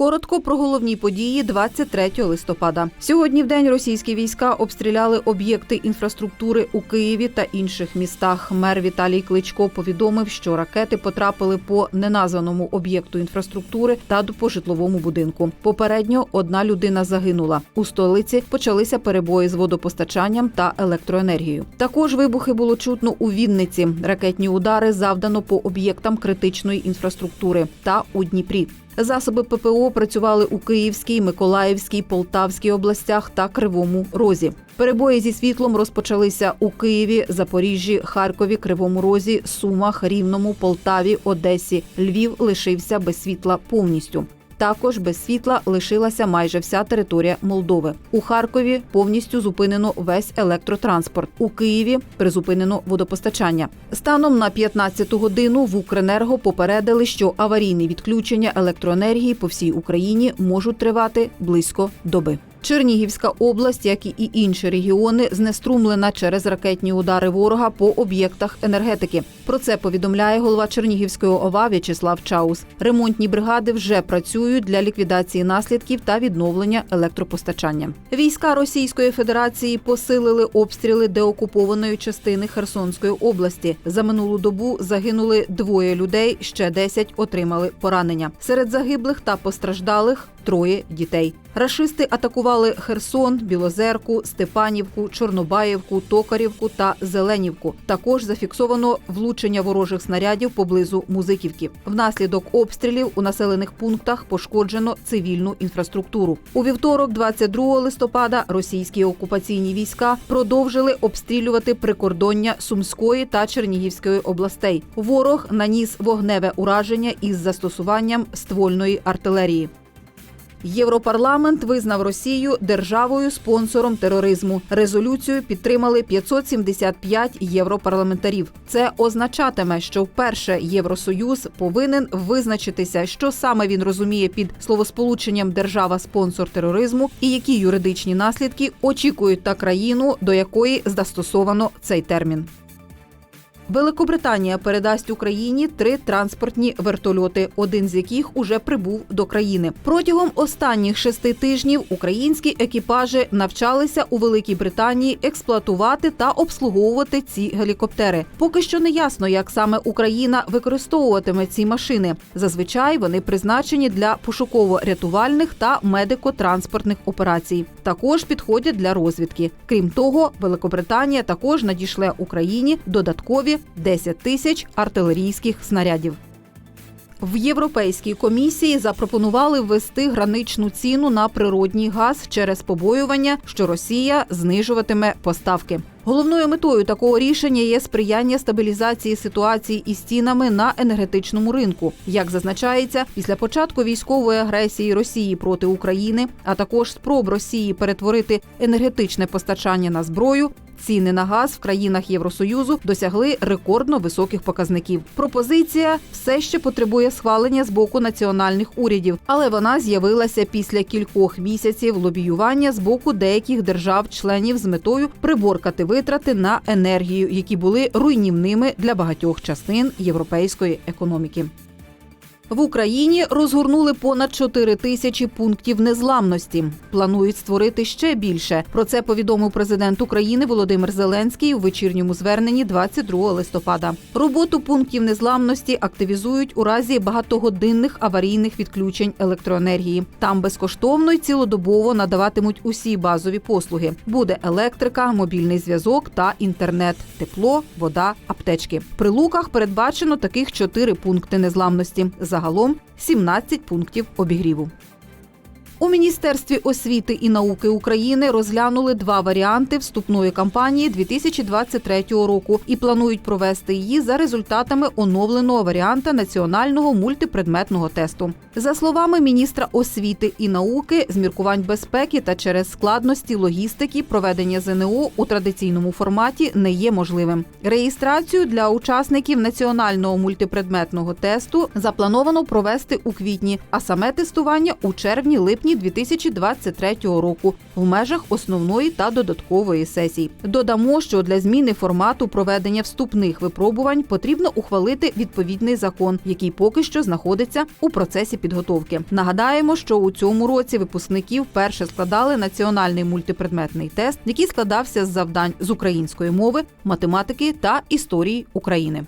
Коротко про головні події 23 листопада. Сьогодні в день російські війська обстріляли об'єкти інфраструктури у Києві та інших містах. Мер Віталій Кличко повідомив, що ракети потрапили по неназваному об'єкту інфраструктури та по житловому будинку. Попередньо одна людина загинула. У столиці почалися перебої з водопостачанням та електроенергією. Також вибухи було чутно у Вінниці. Ракетні удари завдано по об'єктам критичної інфраструктури та у Дніпрі. Засоби ППО працювали у Київській, Миколаївській, Полтавській областях та Кривому Розі. Перебої зі світлом розпочалися у Києві, Запоріжжі, Харкові, Кривому Розі, Сумах, Рівному, Полтаві, Одесі. Львів лишився без світла повністю. Також без світла лишилася майже вся територія Молдови. У Харкові повністю зупинено весь електротранспорт. У Києві призупинено водопостачання. Станом на 15 годину в Укренерго попередили, що аварійні відключення електроенергії по всій Україні можуть тривати близько доби. Чернігівська область, як і інші регіони, знеструмлена через ракетні удари ворога по об'єктах енергетики. Про це повідомляє голова Чернігівської ОВА В'ячеслав Чаус. Ремонтні бригади вже працюють для ліквідації наслідків та відновлення електропостачання. Війська Російської Федерації посилили обстріли деокупованої частини Херсонської області. За минулу добу загинули двоє людей, ще 10 отримали поранення. Серед загиблих та постраждалих троє дітей. Рашисти атакували Херсон, Білозерку, Степанівку, Чорнобаївку, Токарівку та Зеленівку. Також зафіксовано влучення ворожих снарядів поблизу Музиківки. Внаслідок обстрілів у населених пунктах пошкоджено цивільну інфраструктуру. У вівторок, 22 листопада, російські окупаційні війська продовжили обстрілювати прикордоння Сумської та Чернігівської областей. Ворог наніс вогневе ураження із застосуванням ствольної артилерії. Європарламент визнав Росію державою спонсором тероризму. Резолюцію підтримали 575 європарламентарів. Це означатиме, що вперше Євросоюз повинен визначитися, що саме він розуміє під словосполученням держава-спонсор тероризму і які юридичні наслідки очікують та країну, до якої застосовано цей термін. Великобританія передасть Україні три транспортні вертольоти, один з яких уже прибув до країни. Протягом останніх шести тижнів українські екіпажі навчалися у Великій Британії експлуатувати та обслуговувати ці гелікоптери. Поки що не ясно, як саме Україна використовуватиме ці машини. Зазвичай вони призначені для пошуково-рятувальних та медико-транспортних операцій. Також підходять для розвідки. Крім того, Великобританія також надішле Україні додаткові 10 тисяч артилерійських снарядів. В Європейській комісії запропонували ввести граничну ціну на природній газ через побоювання, що Росія знижуватиме поставки. Головною метою такого рішення є сприяння стабілізації ситуації із цінами на енергетичному ринку. Як зазначається, після початку військової агресії Росії проти України, а також спроб Росії перетворити енергетичне постачання на зброю. Ціни на газ в країнах Євросоюзу досягли рекордно високих показників. Пропозиція все ще потребує схвалення з боку національних урядів, але вона з'явилася після кількох місяців лобіювання з боку деяких держав-членів з метою приборкати витрати на енергію, які були руйнівними для багатьох частин європейської економіки. В Україні розгорнули понад 4 тисячі пунктів незламності. Планують створити ще більше. Про це повідомив президент України Володимир Зеленський у вечірньому зверненні 22 листопада. Роботу пунктів незламності активізують у разі багатогодинних аварійних відключень електроенергії. Там безкоштовно й цілодобово надаватимуть усі базові послуги. Буде електрика, мобільний зв'язок та інтернет, тепло, вода, аптечки. При луках передбачено таких чотири пункти незламності. Загалом 17 пунктів обігріву. У Міністерстві освіти і науки України розглянули два варіанти вступної кампанії 2023 року і планують провести її за результатами оновленого варіанта національного мультипредметного тесту. За словами міністра освіти і науки, з міркувань безпеки та через складності логістики проведення ЗНО у традиційному форматі не є можливим. Реєстрацію для учасників національного мультипредметного тесту заплановано провести у квітні, а саме тестування у червні-липні квітні 2023 року в межах основної та додаткової сесій. Додамо, що для зміни формату проведення вступних випробувань потрібно ухвалити відповідний закон, який поки що знаходиться у процесі підготовки. Нагадаємо, що у цьому році випускників перше складали національний мультипредметний тест, який складався з завдань з української мови, математики та історії України.